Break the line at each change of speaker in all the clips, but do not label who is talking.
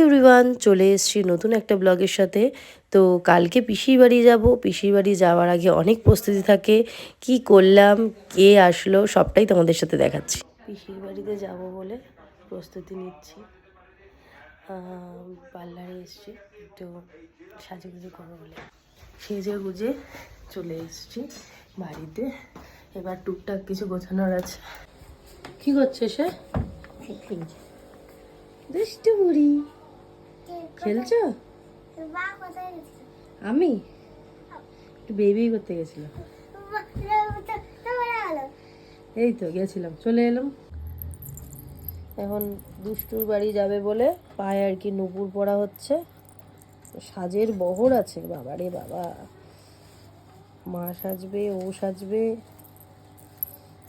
Everyone চলে এসেছি নতুন একটা ব্লগের সাথে। তো কালকে পিসির বাড়ি যাব। পিসির বাড়ি যাওয়ার আগে অনেক প্রস্তুতি থাকে। কি করলাম কে আসলো সবটাই তোমাদের সাথে দেখাচ্ছি। পিসির বাড়িতে যাব বলে প্রস্তুতি নিচ্ছি। পার্লারে এসেছি। একটু সাজুগুজু করব বলে। সেজে গুজে চলে এসেছি বাড়িতে। এবার টুকটাক কিছু গোছানোর আছে। কি করছে সে? দুষ্টু বুড়ি খেলছো? আমি? একটু বেবি করতে গেছিলাম এই তো, গেছিলাম। চলে এলাম। এখন দুষ্টুর বাড়ি যাবে বলে পায়ে আর কি নুপুর পড়া হচ্ছে। সাজের বহর আছে বাবা রে বাবা। মা সাজবে, ও সাজবে।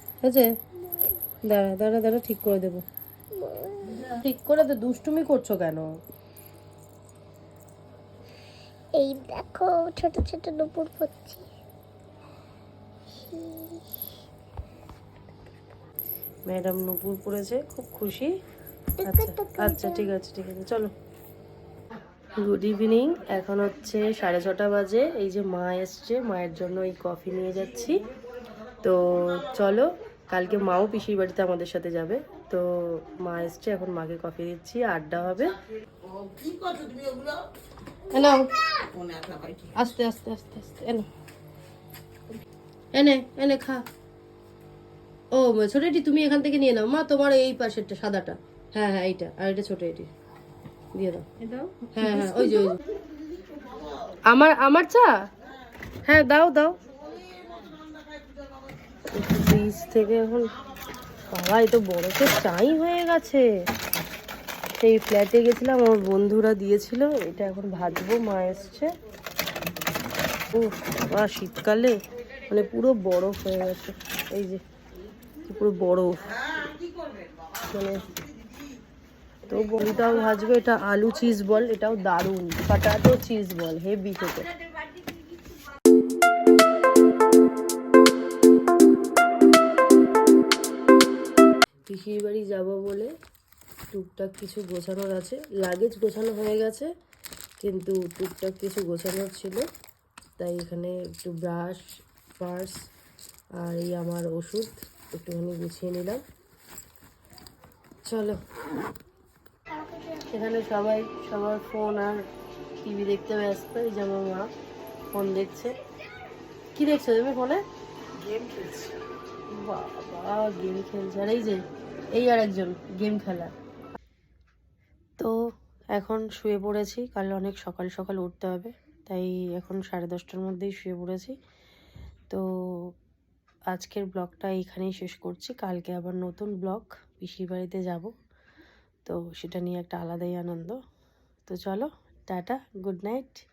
ঠিক আছে দাঁড়া দাঁড়া দাঁড়া, ঠিক করে দেবো। ঠিক করে তো দুষ্টুমি করছ কেন?
এই দেখো ছোট ছোট নুপুর পড়ছি।
ম্যাডাম নুপুর পড়েছে খুব খুশি। আচ্ছা আচ্ছা ঠিক আছে ঠিক আছে চলো। গুড ইভিনিং এখন হচ্ছে সাড়ে ছটা বাজে। এই যে মা এসছে মায়ের জন্য এই কফি নিয়ে যাচ্ছি। তো চলো কালকে মাও পিসির বাড়িতে আমাদের সাথে যাবে। তো মা এসছে এখন মাকে কফি দিচ্ছি আড্ডা হবে। এনাও আস্তে আস্তে আস্তে আস্তে এনো এনে এনে খা। ও ছোট এটি তুমি এখান থেকে নিয়ে নাও। মা তোমার এই পাশেরটা সাদাটা। হ্যাঁ হ্যাঁ এইটা আর এটা ছোট এটি। দিয়ে দাও। হ্যাঁ হ্যাঁ ওই যে ওই যে। আমার আমার চা? হ্যাঁ দাও দাও। ফ্রিজ থেকে এখন বাবা এই তো তো চাই হয়ে গেছে। সেই ফ্ল্যাটে গেছিলাম, আমার বন্ধুরা দিয়েছিল, এটা এখন ভাজবো, মা এসছে। ও বাবা শীতকালে মানে পুরো বরফ হয়ে গেছে। এই যে, পুরো বরফ। মানে তো বড়িটাও ভাজবে, এটা আলু চিজ বল, এটাও দারুণ। পটাটো চিজ বল, হেভি খেতে। পিসির বাড়ি যাব বলে টুকটাক কিছু গোছানোর আছে। লাগেজ গোছানো হয়ে গেছে কিন্তু টুকটাক কিছু গোছানোর ছিল। তাই এখানে একটু ব্রাশ পার্স আর এই আমার ওষুধ একটুখানি গুছিয়ে নিলাম। চলো। এখানে সবাই সবার ফোন আর টিভি দেখতে ব্যস্ত এই যে আমার মা ফোন দেখছে। কি দেখছ তুমি ফোনে গেম খেলছে। বাবা গেম খেলছে। আর এই যে এই আর একজন, গেম খেলা। তো এখন শুয়ে পড়েছি, কাল অনেক সকাল সকাল উঠতে হবে, তাই এখন সাড়ে দশটার মধ্যেই শুয়ে পড়েছি। তো আজকের ব্লগটা এইখানেই শেষ করছি, কালকে আবার নতুন ব্লগ, পিসির বাড়িতে যাব। তো সেটা নিয়ে একটা আলাদাই আনন্দ। তো চলো, টাটা, গুড নাইট।